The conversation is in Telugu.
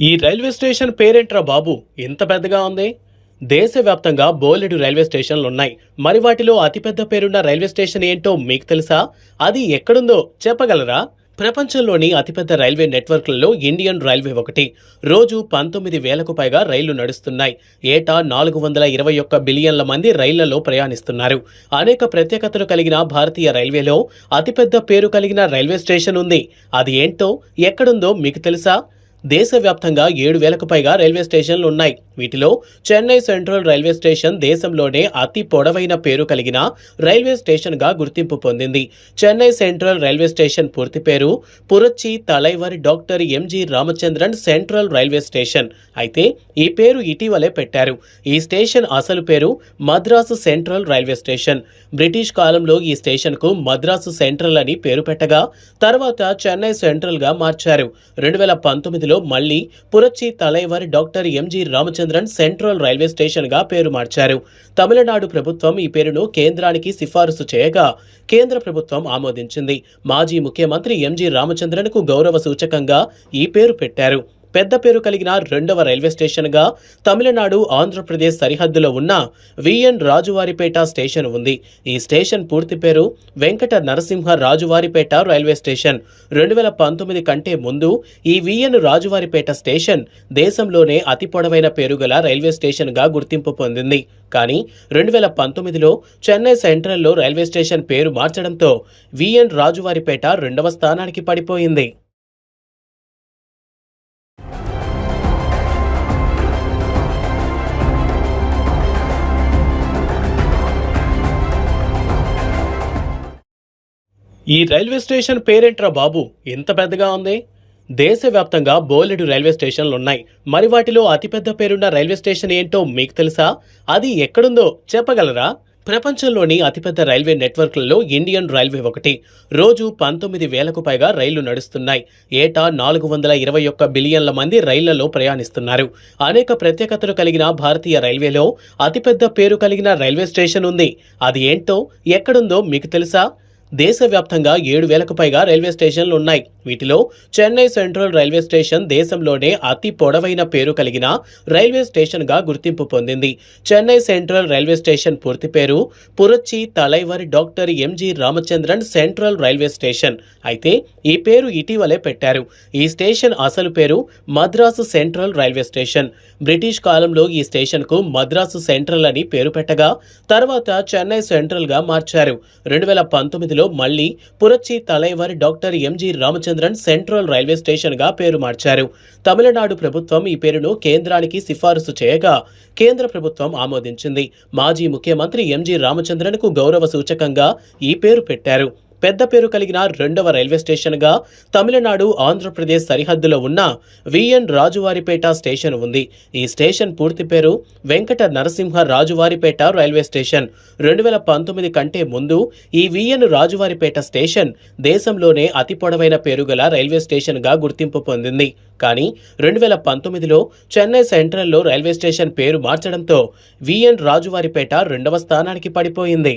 ఈ రైల్వే స్టేషన్ పేరేంట్రా బాబు? ఇంత పెద్దగా ఉంది? దేశవ్యాప్తంగా బోలెడు రైల్వే స్టేషన్లు ఉన్నాయి మరి వాటిలో అతిపెద్ద పేరున్న రైల్వే స్టేషన్ ఏంటో మీకు తెలుసా? అది ఎక్కడుందో చెప్పగలరా? ప్రపంచంలోని అతిపెద్ద రైల్వే నెట్వర్క్లలో ఇండియన్ రైల్వే ఒకటి. రోజు పంతొమ్మిది వేలకు పైగా రైళ్ళు నడుస్తున్నాయి. ఏటా నాలుగు వందల ఇరవై ఒక్క బిలియన్ల మంది రైళ్ళలో ప్రయాణిస్తున్నారు. అనేక ప్రత్యేకతలు కలిగిన భారతీయ రైల్వేలో అతిపెద్ద పేరు కలిగిన రైల్వే స్టేషన్ ఉంది. అది ఏంటో ఎక్కడుందో మీకు తెలుసా? దేశవ్యాప్తంగా ఏడు వేలకు పైగా రైల్వే స్టేషన్లు ఉన్నాయి. వీటిలో చెన్నై సెంట్రల్ రైల్వే స్టేషన్ దేశంలోనే అతి పొడవైన పేరు కలిగిన రైల్వే స్టేషన్గా గుర్తింపు పొందింది. చెన్నై సెంట్రల్ రైల్వే స్టేషన్ పూర్తి పేరు Puratchi Thalaivar doctor MG Ramachandran central railway station. అయితే ఈ పేరు ఇటీవలే పెట్టారు. ఈ స్టేషన్ అసలు పేరు Madras central railway station. British కాలంలో ఈ స్టేషన్కు మద్రాసు సెంట్రల్ అని పేరు పెట్టగా తర్వాత చెన్నై సెంట్రల్గా మార్చారు. రెండు వేల పంతొమ్మిదిలో మళ్ళీ Puratchi Thalaivar doctor MG Ramachandran central railway స్టేషన్గా పేరు మార్చారు. తమిళనాడు ప్రభుత్వం ఈ పేరును కేంద్రానికి సిఫారసు చేయగా కేంద్ర ప్రభుత్వం ఆమోదించింది. మాజీ ముఖ్యమంత్రి ఎంజి రామచంద్రన్కు గౌరవ సూచకంగా ఈ పేరు పెట్టారు. పెద్ద పేరు కలిగిన రెండవ రైల్వే స్టేషన్గా తమిళనాడు ఆంధ్రప్రదేశ్ సరిహద్దులో ఉన్న విఎన్ రాజువారిపేట స్టేషన్ ఉంది. ఈ స్టేషన్ పూర్తి పేరు వెంకట నరసింహ రాజువారిపేట రైల్వే స్టేషన్. రెండు వేల పంతొమ్మిది కంటే ముందు ఈ విఎన్ రాజువారిపేట స్టేషన్ దేశంలోనే అతి పొడవైన పేరుగల రైల్వే స్టేషన్గా గుర్తింపు పొందింది. కానీ రెండు వేల పంతొమ్మిదిలో చెన్నై సెంట్రల్లో రైల్వే స్టేషన్ పేరు మార్చడంతో విఎన్ రాజువారిపేట రెండవ స్థానానికి పడిపోయింది. ఈ రైల్వే స్టేషన్ పేరేంట్రా బాబు? ఇంత పెద్దగా ఉంది? దేశవ్యాప్తంగా బోలెడు రైల్వే స్టేషన్లు ఉన్నాయి మరి వాటిలో అతిపెద్ద పేరున్న రైల్వే స్టేషన్ ఏంటో మీకు తెలుసా? అది ఎక్కడుందో చెప్పగలరా? ప్రపంచంలోని అతిపెద్ద రైల్వే నెట్వర్క్లలో ఇండియన్ రైల్వే ఒకటి. రోజు పంతొమ్మిది వేలకు పైగా రైళ్ళు నడుస్తున్నాయి. ఏటా నాలుగు వందల ఇరవై ఒక్క బిలియన్ల మంది రైళ్ళలో ప్రయాణిస్తున్నారు. అనేక ప్రత్యేకతలు కలిగిన భారతీయ రైల్వేలో అతిపెద్ద పేరు కలిగిన రైల్వే స్టేషన్ ఉంది. అది ఏంటో ఎక్కడుందో మీకు తెలుసా? దేశవ్యాప్తంగా ఏడు వేలకు పైగా రైల్వే స్టేషన్లు ఉన్నాయి. వీటిలో చెన్నై సెంట్రల్ రైల్వే స్టేషన్ దేశంలోనే అతి పొడవైన పేరు కలిగిన రైల్వే స్టేషన్గా గుర్తింపు పొందింది. చెన్నై సెంట్రల్ రైల్వే స్టేషన్ పూర్తి పేరు Puratchi Thalaivari doctor MG Ramachandran central railway station. అయితే ఈ పేరు ఇటీవలే పెట్టారు. ఈ స్టేషన్ అసలు పేరు Madras central railway station. British కాలంలో ఈ స్టేషన్కు మద్రాసు సెంట్రల్ అని పేరు పెట్టగా తర్వాత చెన్నై సెంట్రల్గా మార్చారు. రెండు వేల పంతొమ్మిదిలో మళ్ళీ Puratchi Thalaivar doctor MG Ramachandran central railway స్టేషన్గా పేరు మార్చారు. తమిళనాడు ప్రభుత్వం ఈ పేరును కేంద్రానికి సిఫారసు చేయగా కేంద్ర ప్రభుత్వం ఆమోదించింది. మాజీ ముఖ్యమంత్రి ఎంజి రామచంద్రన్కు గౌరవ సూచకంగా ఈ పేరు పెట్టారు. పెద్ద పేరు కలిగిన రెండవ రైల్వే స్టేషన్గా తమిళనాడు ఆంధ్రప్రదేశ్ సరిహద్దులో ఉన్న విఎన్ రాజువారిపేట స్టేషన్ ఉంది. ఈ స్టేషన్ పూర్తి పేరు వెంకట నరసింహ రాజువారిపేట రైల్వే స్టేషన్. రెండు వేల పంతొమ్మిది కంటే ముందు ఈ విఎన్ రాజువారిపేట స్టేషన్ దేశంలోనే అతి పొడవైన పేరుగల రైల్వే స్టేషన్గా గుర్తింపు పొందింది. కానీ రెండు వేల పంతొమ్మిదిలో చెన్నై సెంట్రల్లో రైల్వే స్టేషన్ పేరు మార్చడంతో విఎన్ రాజువారిపేట రెండవ స్థానానికి పడిపోయింది.